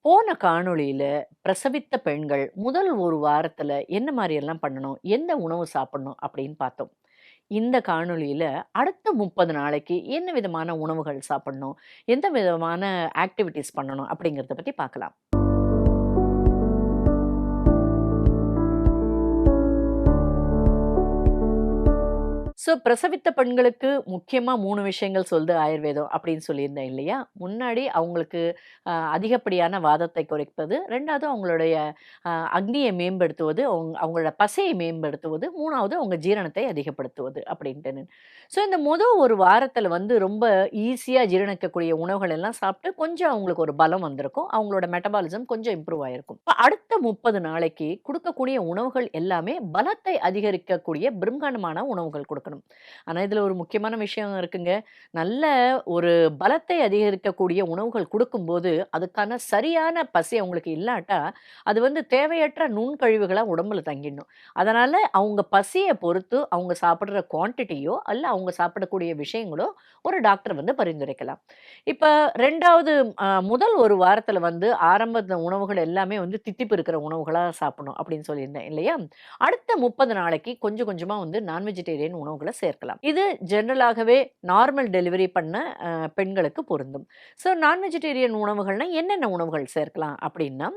போன காணொளியில பிரசவித்த பெண்கள் முதல் ஒரு வாரத்துல என்ன மாதிரியெல்லாம் பண்ணணும்? எந்த உணவு சாப்பிடணும்? அப்படின்னு பார்த்தோம். இந்த காணொளியில அடுத்த 30 நாளைக்கு என்ன விதமான உணவுகள் சாப்பிடணும்? எந்த விதமான ஆக்டிவிட்டீஸ் பண்ணணும்? அப்படிங்கிறத பத்தி பார்க்கலாம். ஸோ பிரசவித்த பெண்களுக்கு முக்கியமாக மூணு விஷயங்கள் சொல்லுது ஆயுர்வேதம் அப்படின்னு சொல்லியிருந்தேன் இல்லையா? முன்னாடி அவங்களுக்கு அதிகப்படியான வாதத்தை குறைப்பது, ரெண்டாவது அவங்களுடைய அக்னியை மேம்படுத்துவது, அவங்க அவங்களோட பசையை மேம்படுத்துவது, மூணாவது அவங்க ஜீரணத்தை அதிகப்படுத்துவது அப்படின்ட்டுன்னு. ஸோ இந்த மொத ஒரு வாரத்தில் வந்து ரொம்ப ஈஸியாக ஜீரணிக்கக்கூடிய உணவுகள் எல்லாம் சாப்பிட்டு கொஞ்சம் அவங்களுக்கு ஒரு பலம் வந்திருக்கும். அவங்களோட மெட்டபாலிசம் கொஞ்சம் இம்ப்ரூவ் ஆகிருக்கும் இப்போ அடுத்த 30 நாளைக்கு கொடுக்கக்கூடிய உணவுகள் எல்லாமே பலத்தை அதிகரிக்கக்கூடிய பிரம்மாண்டமான உணவுகள் கொடுக்கணும் ஆனா இதுல ஒரு முக்கியமான விஷயம் இருக்குங்க. நல்ல ஒரு பலத்தை அதிகரிக்கக்கூடிய உணவுகள் கொடுக்கும்போது அதுக்கான சரியான பசி அவங்களுக்கு இல்லாட்டா, அது வந்து தேவையற்ற நுண்கழிவுகளா உடம்புல தங்கிடணும். அதனால அவங்க பசியை பொறுத்து அவங்க சாப்பிடுற குவான்டிட்டியோ, அல்ல அவங்க சாப்பிடக்கூடிய விஷயங்களோ ஒரு டாக்டர் வந்து பரிந்துரைக்கலாம். இப்ப ரெண்டாவது முதல் ஒரு வாரத்தில் வந்து ஆரம்ப உணவுகள் எல்லாமே வந்து தித்திப்பு இருக்கிற உணவுகளா சாப்பிடணும் அப்படின்னு சொல்லியிருந்தேன் இல்லையா? அடுத்த 30 நாளைக்கு கொஞ்சம் கொஞ்சமா வந்து நான் வெஜிடேரியன் உணவுகள சேர்க்கலாம். இது ஜென்ரலாகவே நார்மல் டெலிவரி பண்ண பெண்களுக்கு பொருந்தும். ஸோ நான் வெஜிடேரியன் உணவுகள்னா என்னென்ன உணவுகள் சேர்க்கலாம் அப்படின்னா,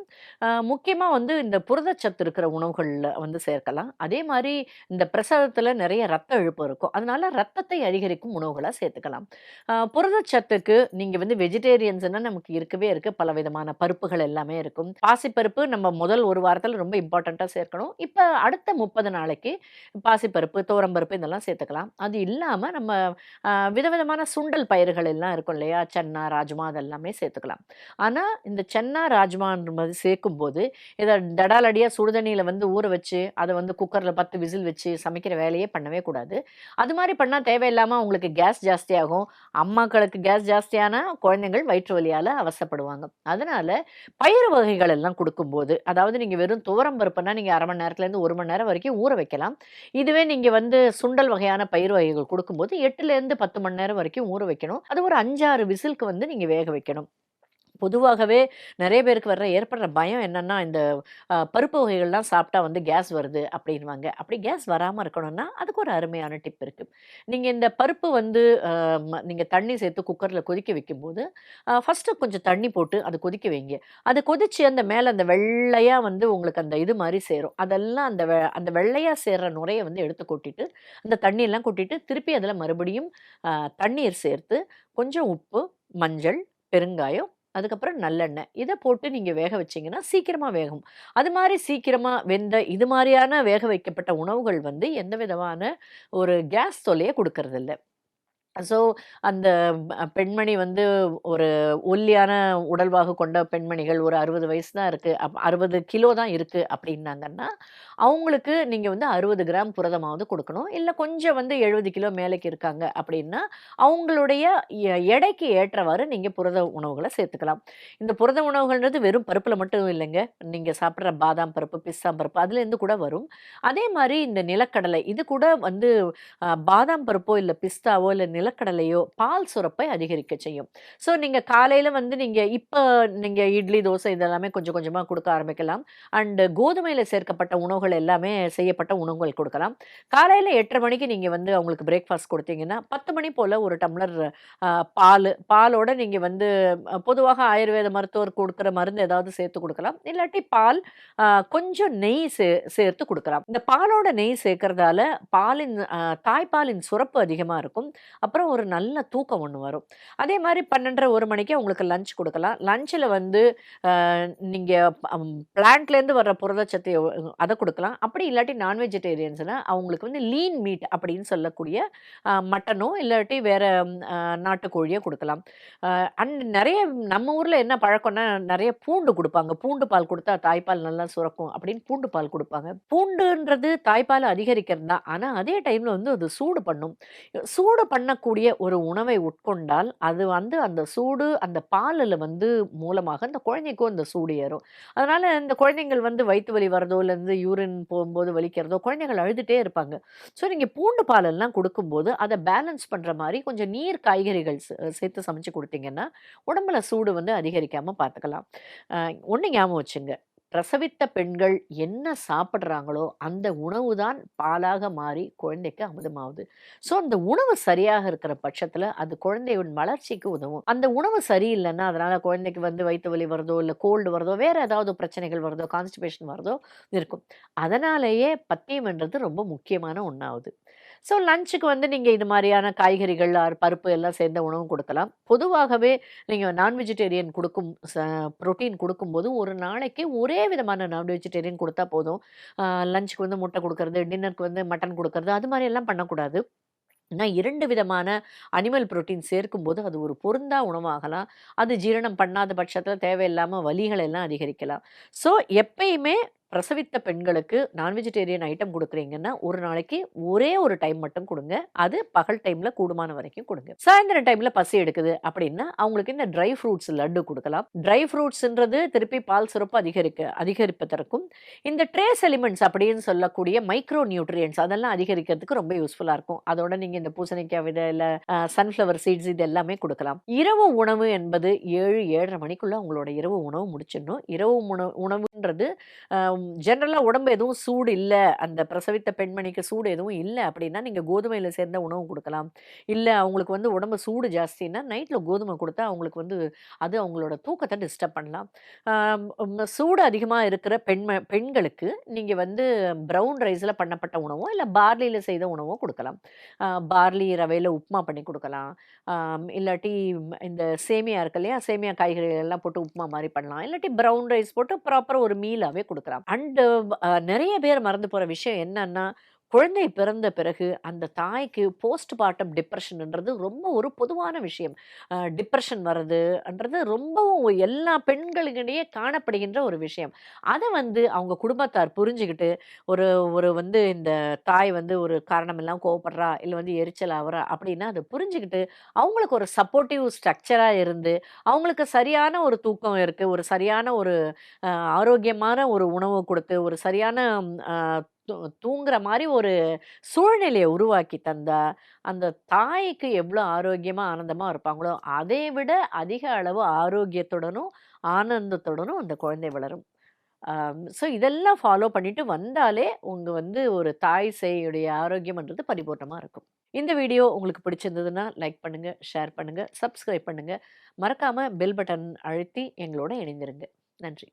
முக்கியமாக வந்து இந்த புரதச்சத்து இருக்கிற உணவுகளில் வந்து சேர்க்கலாம். அதே மாதிரி இந்த பிரசாதத்தில் நிறைய ரத்த இழுப்பு இருக்கும். அதனால ரத்தத்தை அதிகரிக்கும் உணவுகளாக சேர்த்துக்கலாம். புரதச்சத்துக்கு நீங்க வந்து வெஜிடேரியன்ஸ்னால் நமக்கு இருக்கவே இருக்க பல விதமான பருப்புகள் எல்லாமே இருக்கும். பாசிப்பருப்பு நம்ம முதல் ஒரு வாரத்தில் ரொம்ப இம்பார்ட்டண்ட்டாக சேர்க்கணும். இப்போ அடுத்த 30 நாளைக்கு பாசிப்பருப்பு, தோரம்பருப்பு இதெல்லாம் சேர்த்துக்கலாம். அது இல்லாம நம்ம விதவிதமான சுண்டல் பயிர்கள் எல்லாம் இருக்கும் இல்லையா? சன்னா, ராஜ்மா அதெல்லாமே சேர்த்துக்கலாம். ஆனா இந்த சன்னா, ராஜ்மான்றது சேர்க்கும்போது, இதை டடாலடியாக சுடுதண்ணியில் வந்து ஊற வச்சு, அதை வந்து குக்கர்ல 10 விசில் வச்சு சமைக்கிற வேலையே பண்ணவே கூடாது. அது மாதிரி பண்ணா தேவையில்லாம அவங்களுக்கு கேஸ் ஜாஸ்தியாகும். அம்மாக்களுக்கு கேஸ் ஜாஸ்தியானா, குழந்தைகள் வயிற்று வலியால அவசப்படுவாங்க அதனால பயிர் வகைகள் எல்லாம் கொடுக்கும்போது அதாவது நீங்க வெறும் துவரம் பருப்புன்னா நீங்க 1/2 மணி நேரத்துலேருந்து ஒரு மணி நேரம் வரைக்கும் ஊற வைக்கலாம். இதுவே நீங்க வந்து சுண்டல் வகை வகையான பயிர் வகைகள் கொடுக்கும்போது எட்டுலேருந்து பத்து மணி நேரம் வரைக்கும் ஊற வைக்கணும். அது ஒரு 5, 6 விசிலுக்கு வந்து நீங்க வேக வைக்கணும். பொதுவாகவே நிறைய பேருக்கு வர்ற ஏற்படுற பயம் என்னன்னா, இந்த பருப்பு வகைகள்லாம் சாப்பிட்டா வந்து கேஸ் வருது அப்படின்வாங்க அப்படி கேஸ் வராமல் இருக்கணும்னா, அதுக்கு ஒரு அருமையான டிப் இருக்குது நீங்கள் இந்த பருப்பு வந்து நீங்கள் ம தண்ணி சேர்த்து குக்கரில் கொதிக்க வைக்கும்போது, ஃபஸ்ட்டு ஃபர்ஸ்ட்டு கொஞ்சம் தண்ணி போட்டு அது கொதிக்க வைங்க. அது கொதிச்சு அந்த மேலே அந்த வெள்ளையாக வந்து உங்களுக்கு அந்த இது மாதிரி சேரும். அதெல்லாம் அந்த வெ அந்த வெள்ளையாக சேர்ற நுரையை வந்து எடுத்து கொட்டிட்டு, அந்த தண்ணியெல்லாம் கொட்டிட்டு, திருப்பி அதில் மறுபடியும் தண்ணீர் சேர்த்து, கொஞ்சம் உப்பு, மஞ்சள், பெருங்காயம், அதுக்கப்புறம் நல்லெண்ணெய். இதை போட்டு நீங்கள் வேக வச்சீங்கன்னா, சீக்கிரமாக வேகும். அது மாதிரி சீக்கிரமாக வெந்த இது மாதிரியான வேக வைக்கப்பட்ட உணவுகள் வந்து எந்த விதமான ஒரு கேஸ் தொல்லையை கொடுக்கறதில்ல ஸோ அந்த பெண்மணி வந்து ஒரு ஒல்லியான உடல்வாகு கொண்ட பெண்மணிகள் ஒரு 60 வயசு தான் இருக்குது அப் 60 கிலோ தான் இருக்குது அப்படின்னாங்கன்னா, அவங்களுக்கு நீங்கள் வந்து 60 கிராம் புரதமாவது கொடுக்கணும் இல்லை கொஞ்சம் வந்து 70 கிலோ மேலேக்கு இருக்காங்க அப்படின்னா, அவங்களுடைய எ எடைக்கு ஏற்றவாறு நீங்கள் புரத உணவுகளை சேர்த்துக்கலாம். இந்த புரத உணவுகள்ன்றது வெறும் பருப்பில் மட்டும் இல்லைங்க நீங்கள் சாப்பிட்ற பாதாம் பருப்பு, பிஸ்தாம் பருப்பு அதுலேருந்து கூட வரும். அதே மாதிரி இந்த நிலக்கடலை இது கூட வந்து பாதாம் பருப்போ, இல்லை பிஸ்தாவோ, இல்லை நிலக்கடலையோ பால் சுரப்பை அதிகரிக்க செய்யும். ஸோ நீங்க காலையில வந்து நீங்க இப்போ நீங்க இட்லி, தோசை இதெல்லாமே கொஞ்சம் கொஞ்சமா குடுக்க ஆரம்பிக்கலாம். அண்ட் கோதுமையில சேர்க்கப்பட்ட உணவுகள் எல்லாமே செய்யப்பட்ட உணவுகள் கொடுக்கலாம் காலையில 8:30 மணிக்கு நீங்க வந்து அவங்களுக்கு பிரேக்ஃபாஸ்ட் கொடுத்தீங்கன்னா பத்து மணி போல ஒரு டம்ளர் பால் பாலோட நீங்க வந்து பொதுவாக ஆயுர்வேத மருத்துவர் கொடுக்குற மருந்து ஏதாவது சேர்த்து கொடுக்கலாம் இல்லாட்டி பால், கொஞ்சம் நெய் சே சேர்த்து கொடுக்கலாம் இந்த பாலோட நெய் சேர்க்கறதால பாலின் தாய்ப்பாலின் சுரப்பு அதிகமா இருக்கும். அப்புறம் ஒரு நல்ல தூக்கம் ஒன்று வரும். அதே மாதிரி பன்னெண்டரை ஒரு மணிக்கு அவங்களுக்கு லஞ்ச் கொடுக்கலாம் லஞ்சில் வந்து நீங்கள் பிளான்ட்லேருந்து வர்ற புரதச்சத்து அதை கொடுக்கலாம் அப்படி இல்லாட்டி நான் வெஜிடேரியன்ஸ்னால் அவங்களுக்கு வந்து லீன் மீட் அப்படின்னு சொல்லக்கூடிய மட்டனோ, இல்லாட்டி வேறு நாட்டுக்கோழியோ கொடுக்கலாம் அண்ட் நிறைய நம்ம ஊரில் என்ன பழக்கம்னா, நிறைய பூண்டு கொடுப்பாங்க பூண்டு பால் கொடுத்தா தாய்ப்பால் நல்லா சுரக்கும் அப்படின்னு பூண்டு பால் கொடுப்பாங்க பூண்டுன்றது தாய்ப்பால் அதிகரிக்கிறது தான். ஆனால் அதே டைமில் வந்து அது சூடு பண்ணும். சூடு பண்ண பண்ணக்கூடிய ஒரு உணவை உட்கொண்டால், அது வந்து அந்த சூடு அந்த பாலில் வந்து மூலமாக அந்த குழந்தைக்கும் அந்த சூடு ஏறும். அதனால் இந்த குழந்தைங்கள் வந்து வயிற்று வலி வரதோ, இல்ல யூரின் போகும்போது வலிக்கிறதோ, குழந்தைகள் அழுதுகிட்டே இருப்பாங்க. ஸோ நீங்கள் பூண்டு பாலெல்லாம் கொடுக்கும்போது அதை பேலன்ஸ் பண்ணுற மாதிரி கொஞ்சம் நீர் காய்கறிகள் சே சேர்த்து சமைச்சு கொடுத்தீங்கன்னா உடம்புல சூடு வந்து அதிகரிக்காமல் பார்த்துக்கலாம். ஒன்று ஞாபகம் வச்சுங்க. பிரசவித்த பெண்கள் என்ன சாப்பிட்றாங்களோ அந்த உணவு தான் பாலாக மாறி குழந்தைக்கு அமுதமாகுது ஸோ அந்த உணவு சரியாக இருக்கிற பட்சத்தில் அது குழந்தையின் வளர்ச்சிக்கு உதவும். அந்த உணவு சரியில்லைன்னா அதனால் குழந்தைக்கு வந்து வயிற்று வலி வருதோ, இல்லை கோல்டு வருதோ, வேறு ஏதாவது பிரச்சனைகள் வருதோ, கான்ஸ்டிபேஷன் வருதோ இருக்கும். அதனாலேயே பத்தியம்ன்றது ரொம்ப முக்கியமான ஒன்றாகுது ஸோ லஞ்சுக்கு வந்து நீங்கள் இது மாதிரியான காய்கறிகள், ஆர் பருப்பு எல்லாம் சேர்ந்த உணவும் கொடுக்கலாம் பொதுவாகவே நீங்கள் நான் வெஜிடேரியன் கொடுக்கும் ப்ரோட்டீன் கொடுக்கும்போது ஒரு நாளைக்கு ஒரே விதமான நான் வெஜிடேரியன் கொடுத்தா போதும். லஞ்சுக்கு வந்து முட்டை கொடுக்கறது டின்னருக்கு வந்து மட்டன் கொடுக்கறது அது மாதிரி எல்லாம் பண்ணக்கூடாது. ஏன்னா இரண்டு விதமான அனிமல் புரோட்டீன் சேர்க்கும்போது, அது ஒரு பொருந்தா உணவாகலாம். அது ஜீரணம் பண்ணாத பட்சத்தில் தேவையில்லாமல் வலிகள் எல்லாம் அதிகரிக்கலாம். ஸோ எப்பயுமே பிரசவித்த பெண்களுக்கு நான் வெஜிடேரியன் ஐட்டம் கொடுக்குறீங்கன்னா ஒரு நாளைக்கு ஒரே ஒரு டைம் மட்டும் கொடுங்க அது பகல் டைமில் கூடுமான வரைக்கும் கொடுங்க சாயந்தர டைமில் பசி எடுக்குது அப்படின்னா, அவங்களுக்கு இந்த ட்ரை ஃப்ரூட்ஸ் லட்டு கொடுக்கலாம் ட்ரை ஃப்ரூட்ஸ்ன்றது திருப்பி பால் சிறப்பு அதிகரிக்க அதிகரிப்பதற்கும், இந்த ட்ரேஸ் எலிமெண்ட்ஸ் அப்படின்னு சொல்லக்கூடிய மைக்ரோ நியூட்ரியன்ஸ் அதெல்லாம் அதிகரிக்கிறதுக்கு ரொம்ப யூஸ்ஃபுல்லாக இருக்கும். அதோட நீங்கள் இந்த பூசணிக்காய் விதை, இல்லை சன்ஃப்ளவர் சீட்ஸ் இது எல்லாமே கொடுக்கலாம் இரவு உணவு என்பது ஏழு ஏழரை மணிக்குள்ளே உங்களோட இரவு உணவு முடிச்சிடணும். இரவு உணவு உணவு அப்படின்றது ஜென்ரலாக உடம்பு எதுவும் சூடு இல்லை அந்த பிரசவித்த பெண்மணிக்கு சூடு எதுவும் இல்லை அப்படின்னா, நீங்கள் கோதுமையில் சேர்ந்த உணவு கொடுக்கலாம் இல்லை அவங்களுக்கு வந்து உடம்பு சூடு ஜாஸ்தின்னா, நைட்டில் கோதுமை கொடுத்தா அவங்களுக்கு வந்து அது அவங்களோட தூக்கத்தை டிஸ்டர்ப் பண்ணலாம். சூடு அதிகமாக இருக்கிற பெண்ம பெண்களுக்கு நீங்கள் வந்து ப்ரௌன் ரைஸில் பண்ணப்பட்ட உணவோ, இல்லை பார்லியில் செய்த உணவோ கொடுக்கலாம் பார்லி ரவையில் உப்புமா பண்ணி கொடுக்கலாம் இல்லாட்டி இந்த சேமியா இருக்கு இல்லையா? சேமியா காய்கறிகள் எல்லாம் போட்டு உப்புமா மாதிரி பண்ணலாம். இல்லாட்டி ப்ரௌன் ரைஸ் போட்டு ப்ராப்பராக ஒரு மீலாவே குடுக்கலாம். அண்டு நிறைய பேர் மறந்து போற விஷயம் என்னன்னா, குழந்தை பிறந்த பிறகு அந்த தாய்க்கு போஸ்ட் பார்ட்டம் டிப்ரெஷன்ன்றது ரொம்ப ஒரு பொதுவான விஷயம். டிப்ரெஷன் வர்றதுன்றது ரொம்பவும் எல்லா பெண்களுக்கிடையே காணப்படுகின்ற ஒரு விஷயம். அதை வந்து அவங்க குடும்பத்தார் புரிஞ்சுக்கிட்டு ஒரு ஒரு வந்து இந்த தாய் வந்து ஒரு காரணம் எல்லாம் கோவப்படுறா, இல்லை வந்து எரிச்சல் ஆகிறா அப்படின்னா, அதை புரிஞ்சுக்கிட்டு அவங்களுக்கு ஒரு சப்போர்ட்டிவ் ஸ்ட்ரக்சராக இருந்து, அவங்களுக்கு சரியான ஒரு தூக்கம் இருக்குது ஒரு சரியான ஒரு ஆரோக்கியமான ஒரு உணவு கொடுத்து ஒரு சரியான தூங்குற மாதிரி ஒரு சூழ்நிலையை உருவாக்கி தந்தா, அந்த தாய்க்கு எவ்வளோ ஆரோக்கியமாக ஆனந்தமாக இருப்பாங்களோ, அதை விட அதிக அளவு ஆரோக்கியத்துடனும், ஆனந்தத்துடனும் அந்த குழந்தை வளரும். ஸோ இதெல்லாம் ஃபாலோ பண்ணிட்டு வந்தாலே, உங்கள் வந்து ஒரு தாய் சேயுடைய ஆரோக்கியம்ன்றது பரிபூர்ணமாக இருக்கும். இந்த வீடியோ உங்களுக்கு பிடிச்சிருந்ததுன்னா, லைக் பண்ணுங்கள் ஷேர் பண்ணுங்கள் சப்ஸ்கிரைப் பண்ணுங்கள் மறக்காமல் பெல் பட்டன் அழுத்தி எங்களோட இணைந்திருங்க. நன்றி.